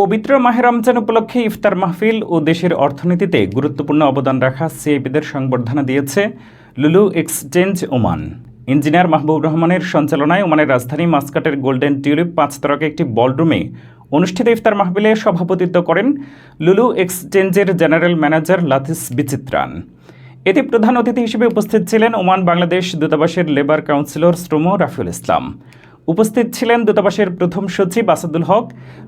পবিত্র মাহে রমজান উপলক্ষে ইফতার মাহফিল ও দেশের অর্থনীতিতে গুরুত্বপূর্ণ অবদান রাখা সিআইপিদের সংবর্ধনা দিয়েছে লুলু এক্সচেঞ্জ ওমান। ইঞ্জিনিয়ার মাহবুব রহমানের সঞ্চালনায় ওমানের রাজধানী মাস্কাটের গোল্ডেন টিউলিপ পাঁচ তারকা একটি বলরুমে অনুষ্ঠিত ইফতার মাহফিলে সভাপতিত্ব করেন লুলু এক্সচেঞ্জের জেনারেল ম্যানেজার লাথিস বিচিত্রান। এতে প্রধান অতিথি হিসেবে উপস্থিত ছিলেন ওমান বাংলাদেশ দূতাবাসের লেবার কাউন্সিলর শ্রম রাফিউল ইসলাম। উপস্থিত ছিলেন দূতাবাসের প্রথম সচিব আসাদুল হক,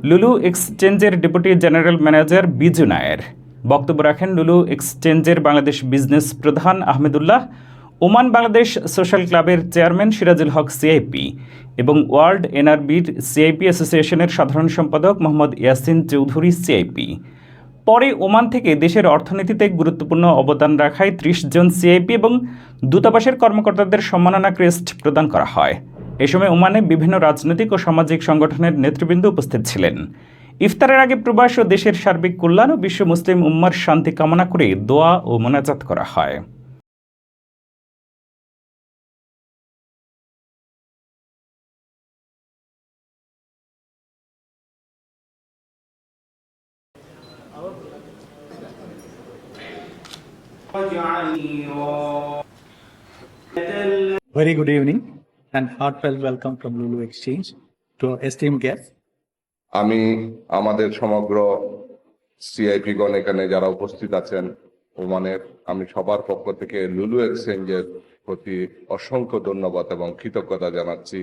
লুলু এক্সচেঞ্জের ডেপুটি জেনারেল ম্যানেজার বিজু নায়ের। বক্তব্য রাখেন লুলু এক্সচেঞ্জের বাংলাদেশ বিজনেস প্রধান আহমেদুল্লাহ, ওমান বাংলাদেশ সোশ্যাল ক্লাবের চেয়ারম্যান সিরাজুল হক, সিআইপি, এবং ওয়ার্ল্ড এনআরবির সিআইপি অ্যাসোসিয়েশনের সাধারণ সম্পাদক মোহাম্মদ ইয়াসিন চৌধুরী, সিআইপি। পরে ওমান থেকে দেশের অর্থনীতিতে গুরুত্বপূর্ণ অবদান রাখায় ত্রিশ জন সিআইপি এবং দূতাবাসের কর্মকর্তাদের সম্মাননা ক্রেস্ট প্রদান করা হয়। এ সময় ওমানে বিভিন্ন রাজনৈতিক ও সামাজিক সংগঠনের নেতৃবৃন্দ উপস্থিত ছিলেন। ইফতারের আগে প্রবাস ও দেশের সার্বিক কল্যাণ ও বিশ্ব মুসলিম উম্মার শান্তি কামনা করে দোয়া ও মোনাজাত করা হয়। And heartfelt welcome from Lulu Exchange to our esteemed guests. আমি আমাদের সমগ্র সিআইপি গণ এখানে যারা উপস্থিত আছেন ওমানের আমি সবার পক্ষ থেকে লুলু এক্সচেঞ্জের প্রতি অসংখ্য ধন্যবাদ এবং কৃতজ্ঞতা জানাচ্ছি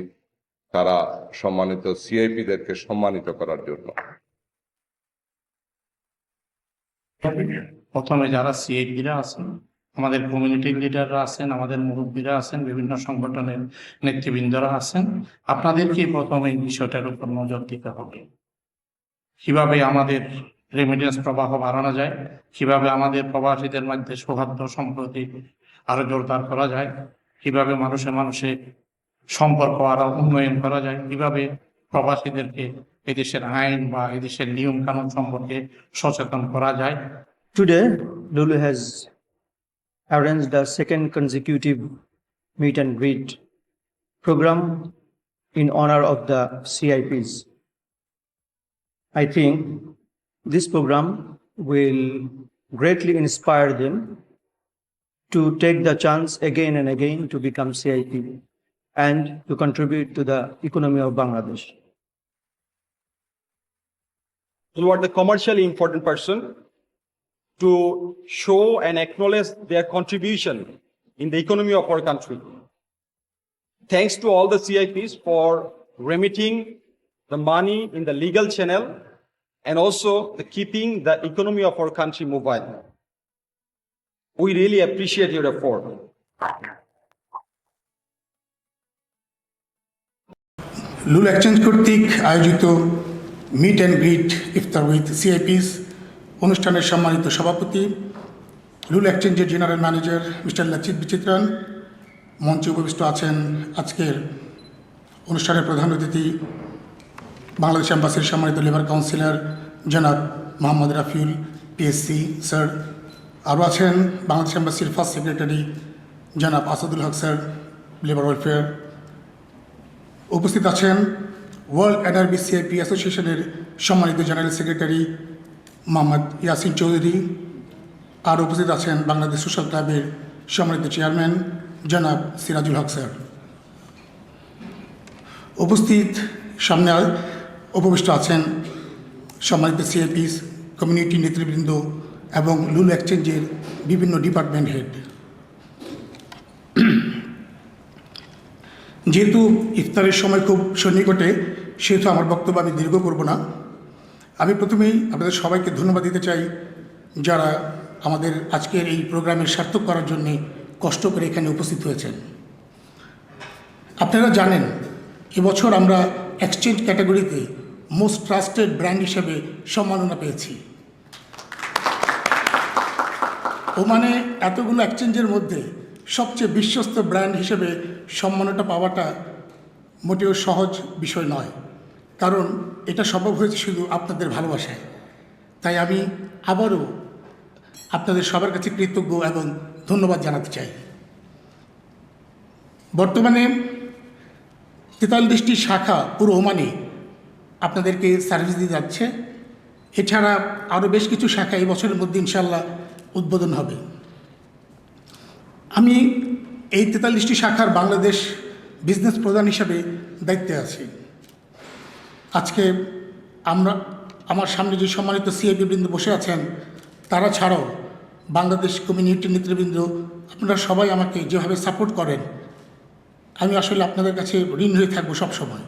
তারা সম্মানিত সিআইপি দেরকে সম্মানিত করার জন্য প্রথমে যারা সিএইচডিরা আছেন আমাদের কমিউনিটি লিডাররা আছেন, আমাদের মুরব্বীরা আছেন, বিভিন্ন সংগঠনের নেতৃবৃন্দরা আছেন। আপনাদেরকে প্রথমে এই বিষয়টার উপর নজর দিতে হবে। কীভাবে আমাদের রেমিডেন্স প্রবাহ বাড়ানো যায়, কীভাবে আমাদের প্রবাসীদের মধ্যে সৌহার্দ্য সম্প্রতি আরও জোরদার করা যায়, কীভাবে মানুষে মানুষে সম্পর্ক আরও উন্নয়ন করা যায়, কীভাবে প্রবাসীদেরকে এদেশের আইন বা এদেশের নিয়ম কানুন সম্পর্কে সচেতন করা যায়। Today Lulu has arranged a second consecutive meet and greet program in honor of the CIPs. I think this program will greatly inspire them to take the chance again and again to become CIP and to contribute to the economy of Bangladesh. who are the commercially important person to show and acknowledge their contribution in the economy of our country. Thanks to all the CIPs for remitting the money in the legal channel and also the keeping the economy of our country mobile. We really appreciate your effort. Lulu exchange কর্তৃক আয়োজিত meet and greet ইফতার with CIPs অনুষ্ঠানের সম্মানিত সভাপতি Lulu এক্সচেঞ্জের general manager mister লচিত বিচিত্রান, মঞ্চে উপবিষ্ট আছেন আজকের অনুষ্ঠানের প্রধান অতিথি, বাংলাদেশ অ্যাম্বাসির সম্মানিত লেবার কাউন্সিলর জনাব মোহাম্মদ রাফিউল পিএসসি স্যার। আরও আছেন বাংলাদেশ অ্যাম্বাসির ফার্স্ট সেক্রেটারি জনাব Asadul Haque, sir, labour welfare. উপস্থিত আছেন ওয়ার্ল্ড এনআরবি সিআইপি অ্যাসোসিয়েশনের সম্মানিত জেনারেল সেক্রেটারি মোহাম্মদ ইয়াসিন চৌধুরী। আর উপস্থিত আছেন বাংলাদেশ সোশ্যাল ক্লাবের সম্মানিত চেয়ারম্যান জনাব সিরাজুল হক স্যার। উপস্থিত সামনে উপবিষ্ট আছেন সম্মানিত সিএপিস কমিউনিটি নেতৃবৃন্দ এবং লুল এক্সচেঞ্জের বিভিন্ন ডিপার্টমেন্ট হেড। যেহেতু ইফতারের সময় খুব সন্নিকটে, সেহেতু আমার বক্তব্য আমি দীর্ঘ করব না। আমি প্রথমেই আপনাদের সবাইকে ধন্যবাদ দিতে চাই যারা আমাদের আজকের এই প্রোগ্রামের সার্থক করার জন্য কষ্ট করে এখানে উপস্থিত হয়েছেন। আপনারা জানেন, এবছর আমরা এক্সচেঞ্জ ক্যাটাগরিতে মোস্ট ট্রাস্টেড ব্র্যান্ড হিসেবে সম্মাননা পেয়েছি। ওমানে এতগুলো এক্সচেঞ্জের মধ্যে সবচেয়ে বিশ্বস্ত ব্র্যান্ড হিসেবে সম্মানটা পাওয়াটা মোটেও সহজ বিষয় নয়। কারণ এটা সম্ভব হয়েছে শুধু আপনাদের ভালোবাসায়। তাই আমি আবারও আপনাদের সবার কাছে কৃতজ্ঞ এবং ধন্যবাদ জানাতে চাই। বর্তমানে তেতাল্লিশটি শাখা পুরো ওমানে আপনাদেরকে সার্ভিস দিয়ে যাচ্ছে। এছাড়া আরও বেশ কিছু শাখা এই বছরের মধ্যে ইনশাল্লাহ উদ্বোধন হবে। আমি এই তেতাল্লিশটি শাখার বাংলাদেশ বিজনেস প্রধান হিসাবে দায়িত্বে আছি। আজকে আমরা, আমার সামনে যে সম্মানিত সিআইপি বৃন্দ বসে আছেন, তারা ছাড়াও বাংলাদেশ কমিউনিটি নেতৃবৃন্দ, আপনারা সবাই আমাকে যেভাবে সাপোর্ট করেন, আমি আসলে আপনাদের কাছে ঋণ হয়ে থাকব সবসময়।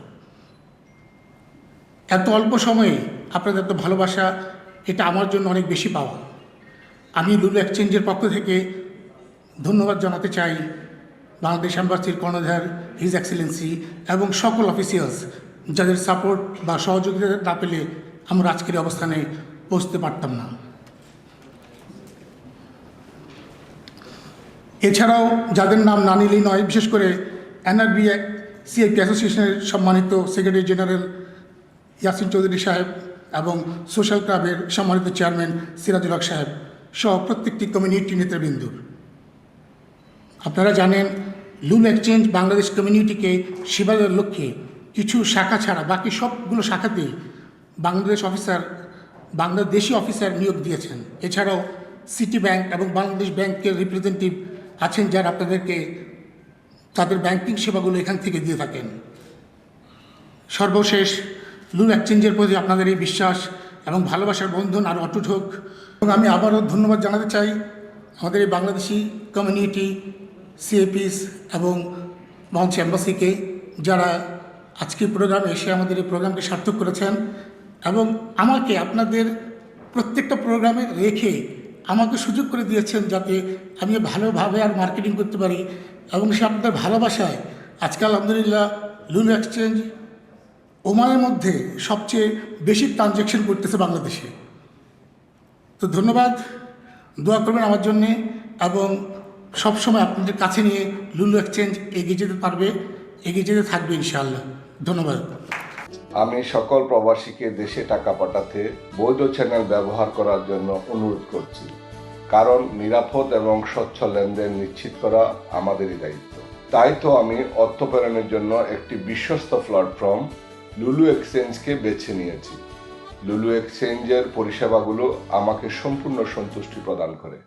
এত অল্প সময়ে আপনাদের এত ভালোবাসা, এটা আমার জন্য অনেক বেশি পাওয়া। আমি লুলু এক্সচেঞ্জের পক্ষ থেকে ধন্যবাদ জানাতে চাই বাংলাদেশ অ্যাম্বাসির কর্ণধার হিজ এক্সেলেন্সি এবং সকল অফিসিয়ালস যাদের সাপোর্ট বা সহযোগিতা না পেলে আমরা আজকের অবস্থানে পৌঁছতে পারতাম না। এছাড়াও যাদের নাম না নিলেই নয়, বিশেষ করে এনআরবি সিআইপি অ্যাসোসিয়েশনের সম্মানিত সেক্রেটারি জেনারেল ইয়াসিন চৌধুরী সাহেব এবং সোশ্যাল ক্লাবের সম্মানিত চেয়ারম্যান সিরাজুল হক সাহেব সহ প্রত্যেকটি কমিউনিটি নেতৃবৃন্দুর আপনারা জানেন লুল এক্সচেঞ্জ বাংলাদেশ কমিউনিটিকে সেবার লক্ষ্যে কিছু শাখা ছাড়া, বাকি সবগুলো শাখাতেই বাংলাদেশ অফিসার বাংলাদেশি অফিসার নিয়োগ দিয়েছেন। এছাড়াও সিটি ব্যাংক এবং বাংলাদেশ ব্যাংকের রিপ্রেজেন্টেটিভ আছেন যারা আপনাদেরকে তাদের ব্যাংকিং সেবাগুলো এখান থেকে দিয়ে থাকেন। সর্বশেষ লুল এক্সচেঞ্জের প্রতি আপনাদের এই বিশ্বাস এবং ভালোবাসার বন্ধন আরও অটুট হোক। এবং আমি আবারও ধন্যবাদ জানাতে চাই আমাদের এই বাংলাদেশি কমিউনিটি সিএপিস এবং মঞ্চ এম্বাসিকে যারা আজকের প্রোগ্রামে এসে আমাদের এই প্রোগ্রামকে সার্থক করেছেন এবং আমাকে আপনাদের প্রত্যেকটা প্রোগ্রামে রেখে আমাকে সুযোগ করে দিয়েছেন যাতে আমি ভালোভাবে আর মার্কেটিং করতে পারি এবং সে আপনাদের ভালোবাসায় আজকাল আলহামদুলিল্লাহ লুলু এক্সচেঞ্জ ওমানের মধ্যে সবচেয়ে বেশি ট্রানজ্যাকশন করতেছে বাংলাদেশে। তো ধন্যবাদ, দোয়া করবেন আমার জন্যে এবং সবসময় আপনাদের কাছে নিয়ে লুলু এক্সচেঞ্জ এগিয়ে যেতে পারবে, এগিয়ে যেতে থাকবে ইনশাআল্লাহ। ধন্যবাদ। আমি সকল প্রবাসীকে দেশে টাকা পাঠাতে বৈধ চ্যানেল ব্যবহার করার জন্য অনুরোধ করছি। কারণ নিরাপদ এবং স্বচ্ছ লেনদেন নিশ্চিত করা আমাদেরই দায়িত্ব। তাই তো আমি অর্থ প্রেরণের জন্য একটি বিশ্বস্ত প্ল্যাটফর্ম লুলু এক্সচেঞ্জকে বেছে নিয়েছি। লুলু এক্সচেঞ্জের পরিষেবাগুলো আমাকে সম্পূর্ণ সন্তুষ্টি প্রদান করে।